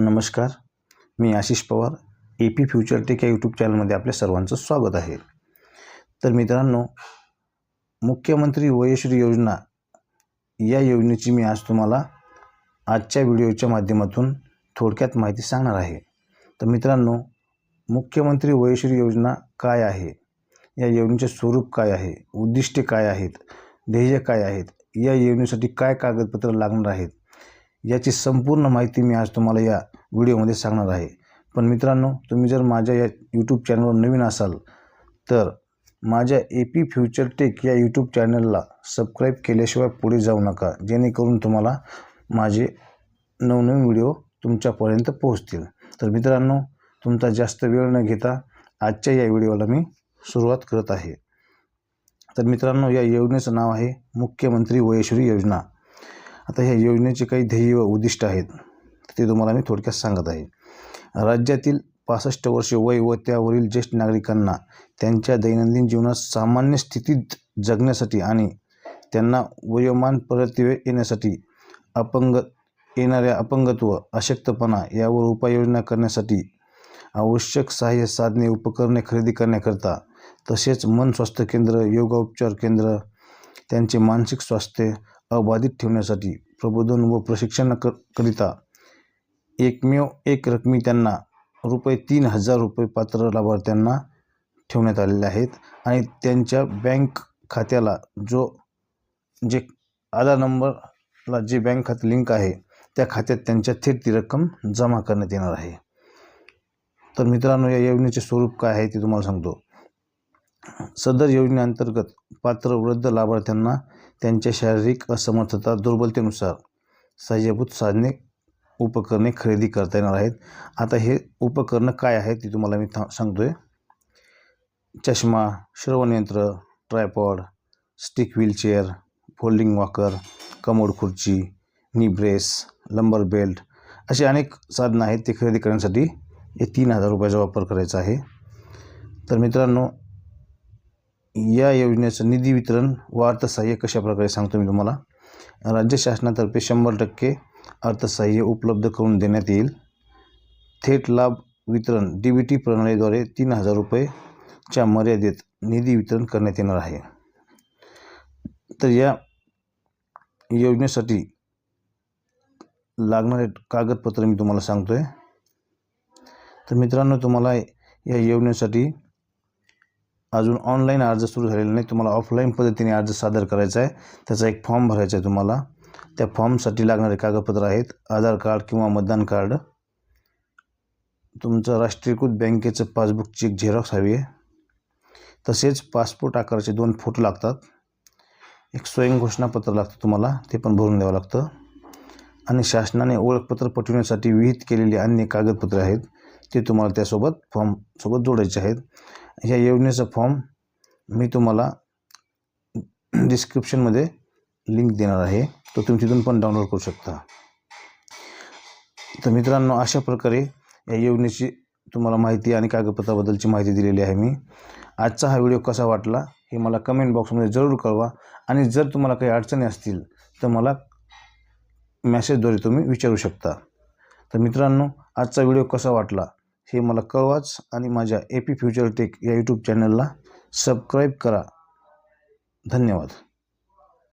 नमस्कार. मी Ashish Pawar A P future tech या YouTube चॅनलमध्ये आपल्या सर्वांचं स्वागत आहे. तर मित्रांनो मुख्यमंत्री वयश्री योजना या योजनेची मी आज तुम्हाला आजच्या व्हिडिओच्या माध्यमातून थोडक्यात माहिती सांगणार आहे. तर मित्रांनो मुख्यमंत्री वयश्री योजना काय आहे? या योजनेचे स्वरूप काय आहे? उद्दिष्टे काय आहेत? ध्येय काय आहेत? या योजनेसाठी काय कागदपत्र लागणार आहेत? याची संपूर्ण माहिती मी आज तुम्हाला या व्हिडिओमध्ये सांगणार आहे. पण मित्रांनो तुम्ही जर माझ्या या यूट्यूब चॅनलवर नवीन असाल तर माझ्या ए पी फ्युचर टेक या यूट्यूब चॅनलला सबस्क्राईब केल्याशिवाय पुढे जाऊ नका. जेणेकरून तुम्हाला माझे नवनवीन व्हिडिओ तुमच्यापर्यंत पोहोचतील. तर मित्रांनो तुमचा जास्त वेळ न घेता आजच्या या व्हिडिओला मी सुरुवात करत आहे. तर मित्रांनो या योजनेचं नाव आहे मुख्यमंत्री वयश्री योजना. आता ह्या योजनेचे काही ध्येय व उद्दिष्ट आहेत ते तुम्हाला मी थोडक्यात सांगत आहे. राज्यातील पासष्ट वर्षे वय व त्यावरील ज्येष्ठ नागरिकांना त्यांच्या दैनंदिन जीवनात सामान्य स्थितीत जगण्यासाठी आणि त्यांना वयोमान परत येण्यासाठी अपंग येणाऱ्या अपंगत्व अशक्तपणा यावर उपाययोजना करण्यासाठी आवश्यक सहाय्य साधने उपकरणे खरेदी करण्याकरता तसेच मन स्वास्थ्य केंद्र योगोपचार केंद्र त्यांचे मानसिक स्वास्थ्य अबाधित ठेवण्यासाठी प्रबोधन व प्रशिक्षणाकरिता एकमेव एक रकमी त्यांना रुपये तीन हजार रुपये पात्र लाभार्थ्यांना ठेवण्यात आलेले आहेत. आणि त्यांच्या बँक खात्याला जो जे आधार नंबरला जे बँक खाते लिंक आहे त्या खात्यात त्यांच्या थेट ती रक्कम जमा करण्यात येणार आहे. तर मित्रांनो या योजनेचे स्वरूप काय आहे ते तुम्हाला सांगतो. सदर योजनेअंतर्गत पात्र वृद्ध लाभार्थ्यांना त्यांच्या शारीरिक असमर्थता दुर्बलतेनुसार सहाय्यभूत साधने उपकरणे खरेदी करता येणार आहेत. आता हे उपकरणं काय आहेत ते तुम्हाला मी था सांगतो आहे चष्मा श्रवणयंत्र tripod stick wheelchair folding walker commode खुर्ची नी ब्रेस लंबर बेल्ट असे अनेक साधनं आहेत ते खरेदी करण्यासाठी हे तीन हजार रुपयाचा वापर करायचा आहे. तर मित्रांनो या योजनेचं निधी वितरण व अर्थसहाय्य कशाप्रकारे सांगतो मी तुम्हाला. राज्य शासनातर्फे शंभर टक्के अर्थसहाय्य उपलब्ध करून देण्यात येईल. थेट लाभ वितरण डी बी टी प्रणालीद्वारे तीन हजार रुपयेच्या मर्यादेत निधी वितरण करण्यात येणार आहे. तर या योजनेसाठी लागणारे कागदपत्र मी तुम्हाला सांगतो आहे तर मित्रांनो तुम्हाला या योजनेसाठी अजून ऑनलाईन अर्ज सुरू झालेला नाही तुम्हाला ऑफलाईन पद्धतीने अर्ज सादर करायचा आहे. त्याचा एक फॉर्म भरायचा आहे तुम्हाला. त्या फॉर्मसाठी लागणारे कागदपत्र आहेत. आधार कार्ड किंवा मतदान कार्ड. तुमचं राष्ट्रीयकृत बँकेचं पासबुकची एक झेरॉक्स हवी आहे. तसेच पासपोर्ट आकाराचे दोन फोटो लागतात. एक स्वयंघोषणापत्र लागतं तुम्हाला. ते पण भरून द्यावं लागतं. आणि शासनाने ओळखपत्र पटविण्यासाठी विहित केलेली अन्य कागदपत्रे आहेत. ते तुम्हाला त्यासोबत फॉर्मसोबत जोडायचे आहेत. ह्या योजनेचा फॉर्म मी तुम्हाला डिस्क्रिप्शनमध्ये लिंक देणार आहे. तो तुम्ही तिथून पण डाउनलोड करू शकता. तर मित्रांनो अशा प्रकारे या योजनेची तुम्हाला माहिती आणि कागदपत्राबद्दलची माहिती दिलेली आहे मी. आजचा हा व्हिडिओ कसा वाटला हे मला कमेंट बॉक्समध्ये जरूर कळवा आणि जर तुम्हाला काही अडचणी असतील तर मला मॅसेजद्वारे तुम्ही विचारू शकता. तर मित्रांनो आजचा व्हिडिओ कसा वाटला? हे मला कळवाच आणि माझ्या ए पी फ्युचर टेक या यूट्यूब चॅनलला सबस्क्राईब करा. धन्यवाद.